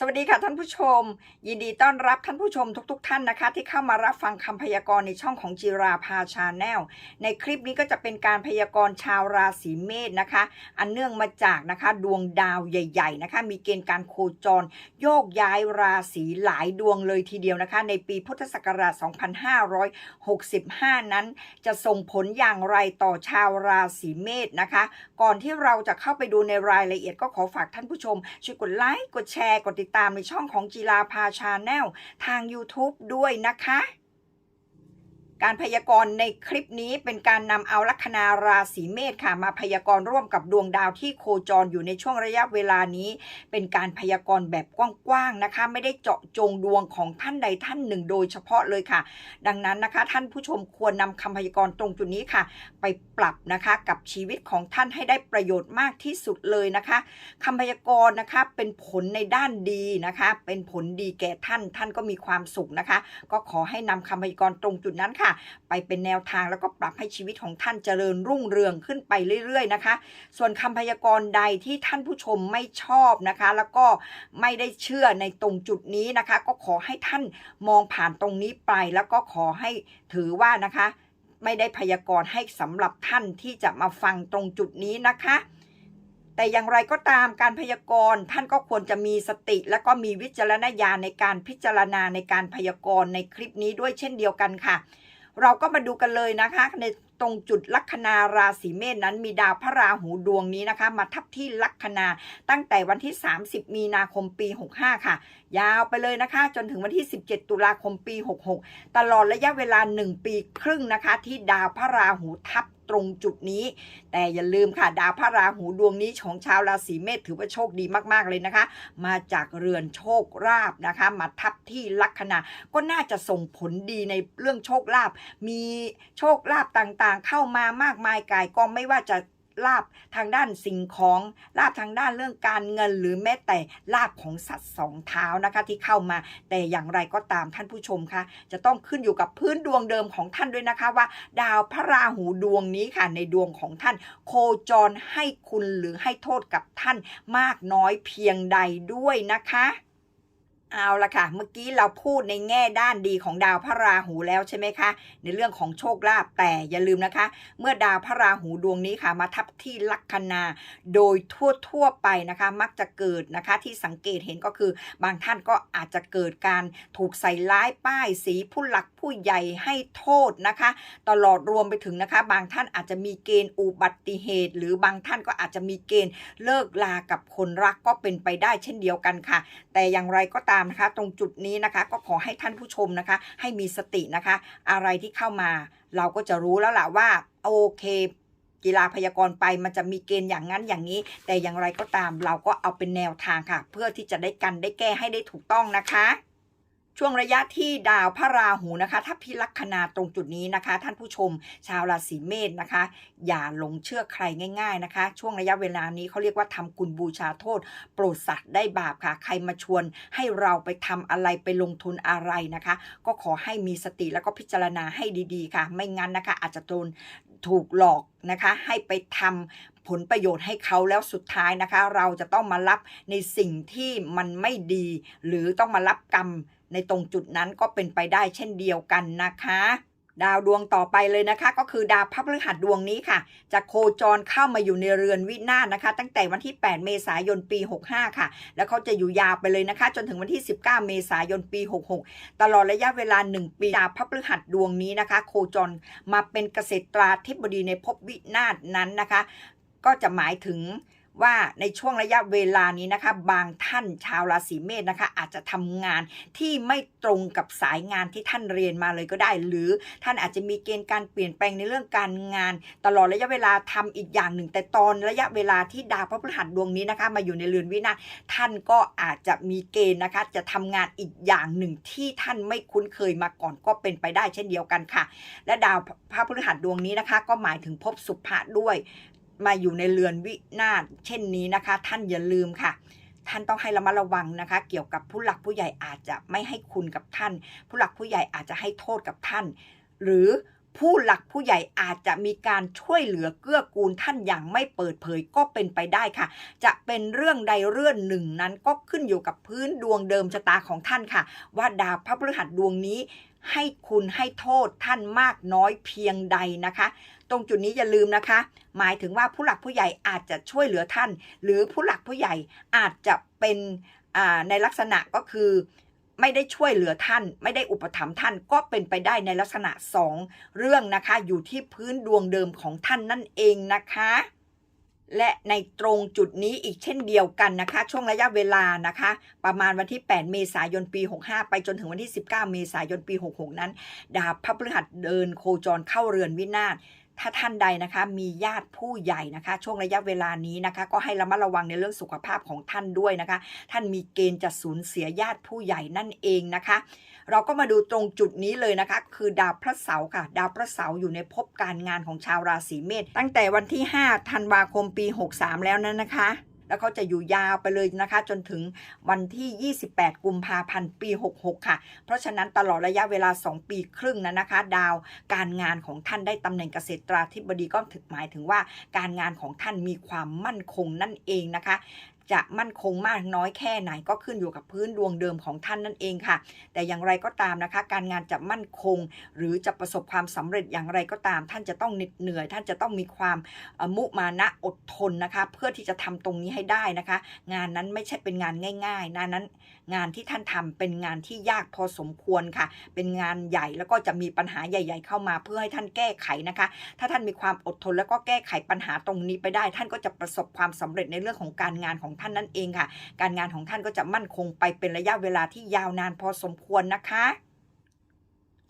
สวัสดีค่ะท่านผู้ชม ยินดีต้อนรับท่านผู้ชมทุก ๆ ท่านนะคะ ที่เข้ามารับฟังคำพยากรณ์ในช่องของจิราภาชาแนลในคลิปนี้ก็จะเป็นการพยากรณ์ชาวราศีเมษนะคะ อันเนื่องมาจากนะคะดวงดาวใหญ่ ๆ นะคะ มีเกณฑ์การโคจร โยกย้ายราศีหลายดวงเลยทีเดียวนะคะ ในปีพุทธศักราช 2565 นั้น จะส่งผลอย่างไรต่อชาวราศีเมษนะคะ ก่อนที่เราจะเข้าไปดูในรายละเอียดก็ขอฝากท่านผู้ชมช่วยกดไลค์กดแชร์กดติดตามในช่องของจีลาพาชาแนลทาง YouTube ด้วยนะคะ การพยากรณ์ในคลิปนี้เป็นการนำเอาลัคนาราศีเมษค่ะ มาพยากรณ์ร่วมกับดวงดาวที่โคจรอยู่ในช่วงระยะเวลานี้ เป็นการพยากรณ์แบบกว้างๆนะคะ ไม่ได้เจาะจงดวงของท่านใดท่านหนึ่งโดยเฉพาะเลยค่ะ ดังนั้นนะคะ ท่านผู้ชมควรนำคำพยากรณ์ตรงจุดนี้ค่ะ ไปปรับนะคะกับชีวิตของท่านให้ได้ประโยชน์มากที่สุดเลยนะคะคำพยากรณ์นะคะเป็นผลในด้านดีนะคะ เป็นผลดีแก่ท่านท่านก็มีความสุขนะคะ ก็ขอให้นำคำพยากรณ์ตรงจุดนั้นค่ะไปเป็นแนวทางแล้วก็ปรับให้ชีวิตของท่านเจริญรุ่งเรืองขึ้นไปเรื่อย ๆ นะคะ ส่วนคำพยากรณ์ใดที่ท่านผู้ชมไม่ชอบนะคะ แล้วก็ไม่ได้เชื่อในตรงจุดนี้นะคะ ก็ขอให้ท่านมองผ่านตรงนี้ไป แล้วก็ขอให้ถือว่านะคะ ไม่ได้พยากรณ์ให้สำหรับท่านที่จะมาฟังตรงจุดนี้นะคะแต่อย่างไรก็ตามการพยากรณ์ท่านก็ควรจะมีสติ และก็มีวิจารณญาณในการพิจารณาในการพยากรณ์ในคลิปนี้ด้วยเช่นเดียวกันค่ะ เราก็มาดูกันเลยนะคะ ในตรงจุดลัคนาราศีเมษนั้นมีดาวพระราหูดวงนี้นะคะ มาทับที่ลัคนาตั้งแต่วันที่ 30 มีนาคมปี 65 ค่ะ ยาวไปเลยนะคะ จนถึงวันที่ 17 ตุลาคมปี 66 ตลอดระยะเวลา 1 ปีครึ่งนะคะ ที่ดาวพระราหูทับ ตรงจุดนี้ แต่อย่าลืมค่ะดาวพระราหูดวงนี้ของชาวราศีเมษถือว่าโชคดีมากๆเลยนะคะ มาจากเรือนโชคลาบนะคะ มาทับที่ลัคนาก็น่าจะส่งผลดีในเรื่องโชคลาภมีโชคลาภต่างๆ เข้ามามากมายกายกองไม่ว่าจะ ลาบทางด้านสิ่งของลาบทางด้านเรื่องการเงิน หรือแม้แต่ลาบของสัตว์สองเท้านะคะที่เข้ามา แต่อย่างไรก็ตามท่านผู้ชมคะจะต้องขึ้นอยู่กับพื้นดวงเดิมของท่านด้วยนะคะว่า ดาวพระราหูดวงนี้ค่ะในดวงของท่าน โคจรให้คุณหรือให้โทษกับท่านมากน้อยเพียงใดด้วยนะคะ เอาละค่ะ เมื่อกี้เราพูดในแง่ด้านดีของดาวพระราหูแล้วใช่ไหมคะ ในเรื่องของโชคลาภแต่อย่าลืมนะคะ เมื่อดาวพระราหูดวงนี้ค่ะ มาทับที่ลัคนา โดยทั่วทั่วไปนะคะ มักจะเกิดนะคะที่สังเกตเห็นก็คือบางท่านก็อาจจะเกิดการถูกใส่ร้ายป้ายสีผู้หลักผู้ใหญ่ให้โทษนะคะ ตลอดรวมไปถึงนะคะ บางท่านอาจจะมีเกณฑ์อุบัติเหตุ หรือบางท่านก็อาจจะมีเกณฑ์เลิกลากับคนรักก็เป็นไปได้เช่นเดียวกันค่ะ แต่อย่างไรก็ตามนะคะ ตรงจุดนี้นะคะ ก็ขอให้ท่านผู้ชมนะคะ ให้มีสตินะคะ อะไรที่เข้ามา เราก็จะรู้แล้วล่ะว่าโอเคกีฬาพยากรณ์ไปมันจะมีเกณฑ์อย่างนั้นอย่างนี้ แต่อย่างไรก็ตามเราก็เอาเป็นแนวทางค่ะ เพื่อที่จะได้กันได้แก้ให้ได้ถูกต้องนะคะ ช่วงระยะที่ดาวพระราหูนะคะถ้าพิลัคนาตรงจุดนี้นะคะ ท่านผู้ชมชาวราศีเมษนะคะ อย่าหลงเชื่อใครง่าย ๆนะคะ ช่วงระยะเวลานี้เขาเรียกว่าทำกุลบูชาโทษ โปรดสัตว์ได้บาปค่ะ ใครมาชวนให้เราไปทำอะไรไปลงทุนอะไรนะคะ ก็ขอให้มีสติแล้วก็พิจารณาให้ดีๆค่ะ ไม่งั้นนะคะ อาจจะโดนถูกหลอกนะคะให้ไปทำผลประโยชน์ให้เขาแล้วสุดท้ายนะคะ เราจะต้องมารับในสิ่งที่มันไม่ดี หรือต้องมารับกรรม ในตรงจุดนั้นก็เป็นไปได้เช่นเดียวกันนะคะ ดาวดวงต่อไปเลยนะคะ ก็คือดาวพระพฤหัสดวงนี้ค่ะ จะโคจรเข้ามาอยู่ในเรือนวินาศนะคะ ตั้งแต่วันที่ 8 เมษายนปี 65 ค่ะ แล้วเขาจะอยู่ยาวไปเลยนะคะ จนถึงวันที่ 19 เมษายนปี 66 ตลอดระยะเวลา 1 ปีดาวพระพฤหัสดวงนี้นะคะ โคจรมาเป็นเกษตราธิบดีในภพวินาศนั้นนะคะ ก็จะหมายถึง ว่าในช่วงระยะเวลานี้นะคะ บางท่านชาวราศีเมษนะคะ อาจจะทำงานที่ไม่ตรงกับสายงานที่ท่านเรียนมาเลยก็ได้ หรือท่านอาจจะมีเกณฑ์การเปลี่ยนแปลงในเรื่องการงาน ตลอดระยะเวลาทำอีกอย่างหนึ่ง แต่ตอนระยะเวลาที่ดาวพระพฤหัสดวงนี้นะคะ มาอยู่ในเรือนวินาศท่านก็อาจจะมีเกณฑ์นะคะ จะทำงานอีกอย่างหนึ่งที่ท่านไม่คุ้นเคยมาก่อนก็เป็นไปได้เช่นเดียวกันค่ะ และดาวพระพฤหัสดวงนี้นะคะ ก็หมายถึงภพสุภะด้วย มาอยู่ในเรือนวินาศเช่นนี้นะคะ ท่านอย่าลืมค่ะ ท่านต้องให้ระมัดระวังนะคะ เกี่ยวกับผู้หลักผู้ใหญ่อาจจะไม่ให้คุณกับท่าน ผู้หลักผู้ใหญ่อาจจะให้โทษกับท่าน หรือผู้หลักผู้ใหญ่อาจจะมีการช่วยเหลือเกื้อกูลท่านอย่างไม่เปิดเผยก็เป็นไปได้ค่ะ จะเป็นเรื่องใดเรื่องหนึ่งนั้นก็ขึ้นอยู่กับพื้นดวงเดิมชะตาของท่านค่ะ ว่าดาวพระพฤหัสดวงนี้ ให้คุณให้โทษท่านมากน้อยเพียงใดนะคะ ตรงจุดนี้อย่าลืมนะคะ หมายถึงว่าผู้หลักผู้ใหญ่อาจจะช่วยเหลือท่าน หรือผู้หลักผู้ใหญ่อาจจะเป็นในลักษณะก็คือไม่ได้ช่วยเหลือท่าน ไม่ได้อุปถัมภ์ท่านก็เป็นไปได้ในลักษณะสองเรื่องนะคะ อยู่ที่พื้นดวงเดิมของท่านนั่นเองนะคะ และในตรงจุดนี้อีกเช่นเดียวกันนะคะ ช่วงระยะเวลานะคะ ประมาณวันที่ 8 เมษายนปี 65 ไปจนถึงวันที่ 19 เมษายนปี 66 นั้น ดาวพระพฤหัสเดินโคจรเข้าเรือนวินาศ ถ้าท่านใดนะคะมีญาติผู้ใหญ่นะคะ ช่วงระยะเวลานี้นะคะ ก็ให้ระมัดระวังในเรื่องสุขภาพของท่านด้วยนะคะ ท่านมีเกณฑ์จะสูญเสียญาติผู้ใหญ่นั่นเองนะคะ เราก็มาดูตรงจุดนี้เลยนะคะ คือดาวพระเสาร์ค่ะ ดาวพระเสาร์อยู่ในภพการงานของชาวราศีเมษตั้งแต่วันที่ 5 ธันวาคมปี 63 แล้วนั้นนะคะ แล้วเขาจะอยู่ยาวไปเลยนะคะ จนถึงวันที่ 28 กุมภาพันธ์ปี 66 ค่ะ เพราะฉะนั้นตลอดระยะเวลา 2 ปีครึ่งนั้นนะคะ ดาวการงานของท่านได้ตำแหน่งเกษตราธิบดีก็ถึงหมายถึงว่าการงานของท่านมีความมั่นคงนั่นเองนะคะ จะมั่นคงมากน้อยแค่ไหนก็ขึ้นอยู่กับพื้นดวงเดิมของท่านนั่นเองค่ะ แต่อย่างไรก็ตามนะคะ การงานจะมั่นคง หรือจะประสบความสำเร็จอย่างไรก็ตาม ท่านจะต้องเหน็ดเหนื่อย ท่านจะต้องมีความมุมานะอดทนนะคะ เพื่อที่จะทำตรงนี้ให้ได้นะคะ งานนั้นไม่ใช่เป็นงานง่ายๆนะนั้น งานที่ท่านทำเป็นงานที่ยากพอสมควรค่ะ เป็นงานใหญ่แล้วก็จะมีปัญหาใหญ่ ๆ เข้ามาเพื่อให้ท่านแก้ไขนะคะ ถ้าท่านมีความอดทนแล้วก็แก้ไขปัญหาตรงนี้ไปได้ ท่านก็จะประสบความสำเร็จในเรื่องของการงานของท่านนั่นเองค่ะ การงานของท่านก็จะมั่นคงไปเป็นระยะเวลาที่ยาวนานพอสมควรนะคะ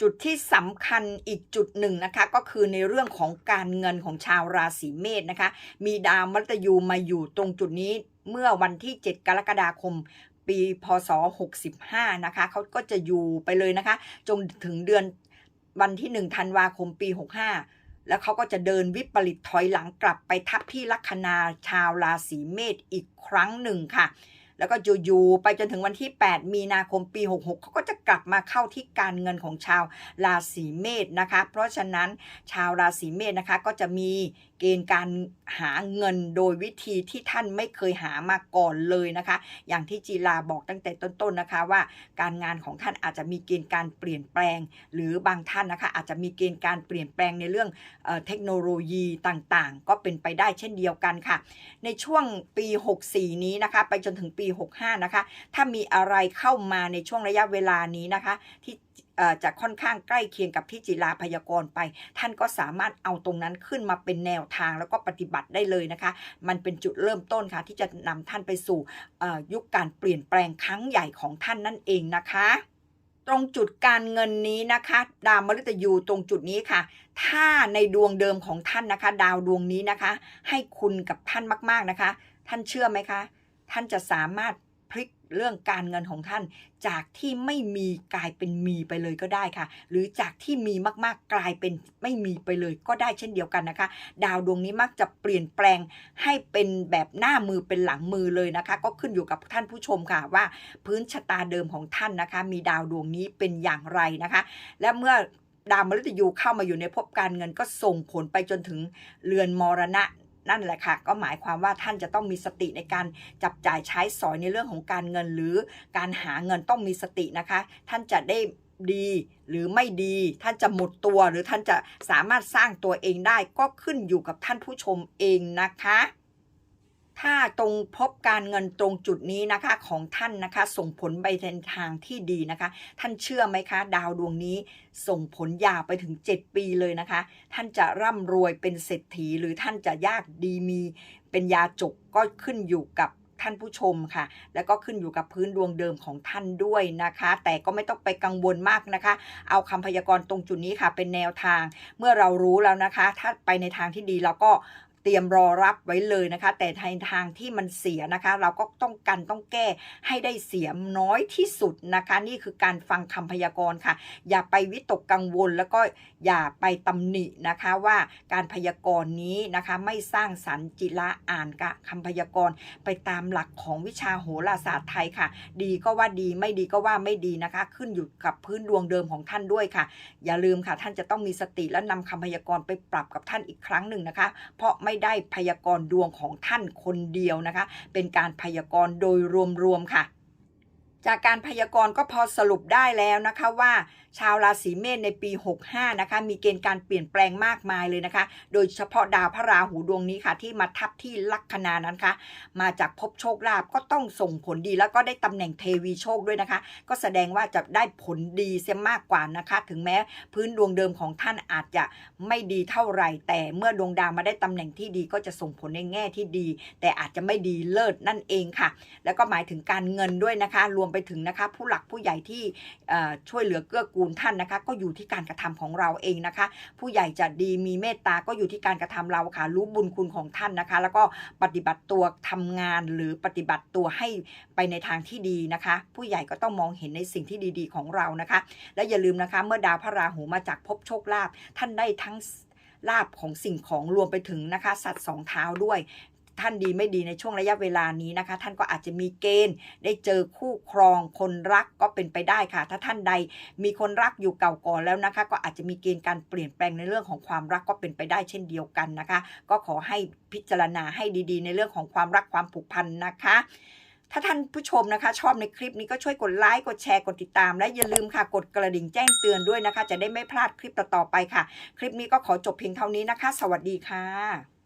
จุดที่สำคัญอีกจุดหนึ่งนะคะ ก็คือในเรื่องของการเงินของชาวราศีเมษนะคะ มีดาวมัตยูมาอยู่ตรงจุดนี้เมื่อวันที่ 7 กรกฎาคม ปีพศ 65 นะคะเขาก็จะอยู่ไปเลยนะคะ จนถึงเดือนวันที่ 1 ธันวาคมปี 65 แล้วเขาก็จะเดินวิปริตถอยหลังกลับไปทับที่ลัคนาชาวราศีเมษอีกครั้งหนึ่งค่ะ แล้วก็อยู่ๆไปจนถึงวันที่ 8 มีนาคมปี 66เขาก็จะกลับมาเข้าที่การเงินของชาวราศีเมษนะคะ เพราะฉะนั้นชาวราศีเมษนะคะก็จะมีเกณฑ์การหาเงินโดยวิธีที่ท่านไม่เคยหามาก่อนเลยนะคะ อย่างที่จีราบอกตั้งแต่ต้นๆนะคะว่า การงานของท่านอาจจะมีเกณฑ์การเปลี่ยนแปลง หรือบางท่านนะคะอาจจะมีเกณฑ์การเปลี่ยนแปลงในเรื่องเอเทคโนโลยีต่างๆ ก็เป็นไปได้เช่นเดียวกันค่ะ ในช่วงปี 64 นี้นะคะ ไปจนถึงปี65 นะคะ ถ้ามีอะไรเข้ามาในช่วงระยะเวลานี้นะคะ ที่จะค่อนข้างใกล้เคียงกับที่จิราพยากรณ์ไป ท่านก็สามารถเอาตรงนั้นขึ้นมาเป็นแนวทางแล้วก็ปฏิบัติได้เลยนะคะ มันเป็นจุดเริ่มต้นค่ะ ที่จะนำท่านไปสู่ยุคการเปลี่ยนแปลงครั้งใหญ่ของท่านนั่นเองนะคะตรงจุดการเงินนี้นะคะ ดาวมฤตยูตรงจุดนี้ค่ะ ถ้าในดวงเดิมของท่านนะคะ ดาวดวงนี้นะคะ ให้คุณกับท่านมาก ๆนะคะ ท่านเชื่อไหมคะ ท่านจะสามารถพลิกเรื่องการเงินของท่าน จากที่ไม่มีกลายเป็นมีไปเลยก็ได้ค่ะ หรือจากที่มีมากๆกลายเป็นไม่มีไปเลยก็ได้เช่นเดียวกันนะคะ ดาวดวงนี้มักจะเปลี่ยนแปลงให้เป็นแบบหน้ามือเป็นหลังมือเลยนะคะ ก็ขึ้นอยู่กับท่านผู้ชมค่ะว่าพื้นชะตาเดิมของท่านนะคะ มีดาวดวงนี้เป็นอย่างไรนะคะ และเมื่อดาวมฤตยูเข้ามาอยู่ในภพการเงินก็ส่งผลไปจนถึงเรือนมรณะ นั่นแหละค่ะ ก็หมายความว่าท่านจะต้องมีสติในการจับจ่ายใช้สอยในเรื่องของการเงินหรือการหาเงินต้องมีสตินะคะ ท่านจะได้ดีหรือไม่ดี ท่านจะหมดตัวหรือท่านจะสามารถสร้างตัวเองได้ก็ขึ้นอยู่กับท่านผู้ชมเองนะคะ ถ้าตรงพบการเงินตรงจุดนี้นะคะของท่านนะคะ ส่งผลไปในทางที่ดีนะคะ ท่านเชื่อไหมคะ ดาวดวงนี้ ส่งผลยาวไปถึง 7 ปีเลยนะคะ ท่านจะร่ำรวยเป็นเศรษฐี หรือท่านจะยากดีมี เป็นยาจกก็ขึ้นอยู่กับท่านผู้ชมค่ะ แล้วก็ขึ้นอยู่กับพื้นดวงเดิมของท่านด้วยนะคะ แต่ก็ไม่ต้องไปกังวลมากนะคะ เอาคำพยากรณ์ตรงจุดนี้ค่ะ เป็นแนวทาง เมื่อเรารู้แล้วนะคะ ถ้าไปในทางที่ดีเราก็ เตรียมรอรับไว้เลยนะคะ แต่ในทางที่มันเสียนะคะ เราก็ต้องกันต้องแก้ให้ได้เสียน้อยที่สุดนะคะ นี่คือการฟังคำพยากรณ์ค่ะ อย่าไปวิตกกังวลแล้วก็อย่าไปตำหนินะคะว่าการพยากรณ์นี้นะคะไม่สร้างสรรค์จิระอ่านกะคำพยากรณ์ไปตามหลักของวิชาโหราศาสตร์ไทยค่ะ ดีก็ว่าดีไม่ดีก็ว่าไม่ดีนะคะ ขึ้นอยู่กับพื้นดวงเดิมของท่านด้วยค่ะ อย่าลืมค่ะ ท่านจะต้องมีสติและนำคำพยากรณ์ไปปรับกับท่านอีกครั้งหนึ่งนะคะ เพราะไม่ได้พยากรณ์ดวงของท่านคนเดียวนะคะ เป็นการพยากรณ์โดยรวมๆค่ะ จากการพยากรณ์ก็พอสรุปได้แล้วนะคะว่า ชาวราศีเมษในปี 65 นะคะ มีเกณฑ์การเปลี่ยนแปลงมากมายเลยนะคะ โดยเฉพาะดาวพระราหูดวงนี้ค่ะ ที่มาทับที่ลัคนานั้นคะมาจากภพโชคลาภก็ต้องส่งผลดีแล้วก็ได้ตำแหน่งเทวีโชคด้วยนะคะ ก็แสดงว่าจะได้ผลดีเสียมากกว่านะคะ ถึงแม้พื้นดวงเดิมของท่านอาจจะไม่ดีเท่าไหร่ แต่เมื่อดวงดาวมาได้ตำแหน่งที่ดีก็จะส่งผลในแง่ที่ดี แต่อาจจะไม่ดีเลิศนั่นเองค่ะ แล้วก็หมายถึงการเงินด้วยนะคะรวมไปถึงนะคะ ผู้หลักผู้ใหญ่ที่ช่วยเหลือเกื้อกูลท่านนะคะ ก็อยู่ที่การกระทำของเราเองนะคะ ผู้ใหญ่จะดีมีเมตตาก็อยู่ที่การกระทำเราค่ะ รู้บุญคุณของท่านนะคะ แล้วก็ปฏิบัติตัวทำงานหรือปฏิบัติตัวให้ไปในทางที่ดีนะคะ ผู้ใหญ่ก็ต้องมองเห็นในสิ่งที่ดี ๆ ของเรานะคะ และอย่าลืมนะคะ เมื่อดาวพระราหูมาจากภพโชคลาภท่านได้ทั้งลาบของสิ่งของรวมไปถึงนะคะ สัตว์สองเท้าด้วย ท่านดีไม่ดีในช่วงระยะเวลานี้นะคะ ท่านก็อาจจะมีเกณฑ์ได้เจอคู่ครองคนรักก็เป็นไปได้ค่ะ ถ้าท่านใดมีคนรักอยู่เก่าก่อนแล้วนะคะ ก็อาจจะมีเกณฑ์การเปลี่ยนแปลงในเรื่องของความรักก็เป็นไปได้เช่นเดียวกันนะคะ ก็ขอให้พิจารณาให้ดีๆ ในเรื่องของความรักความผูกพันนะคะถ้าท่านผู้ชมนะคะ ชอบในคลิปนี้ก็ช่วยกดไลค์กดแชร์กดติดตาม และอย่าลืมค่ะ กดกระดิ่งแจ้งเตือนด้วยนะคะ จะได้ไม่พลาดคลิปต่อๆไปค่ะ คลิปนี้ก็ขอจบเพียงเท่านี้นะคะ สวัสดีค่ะ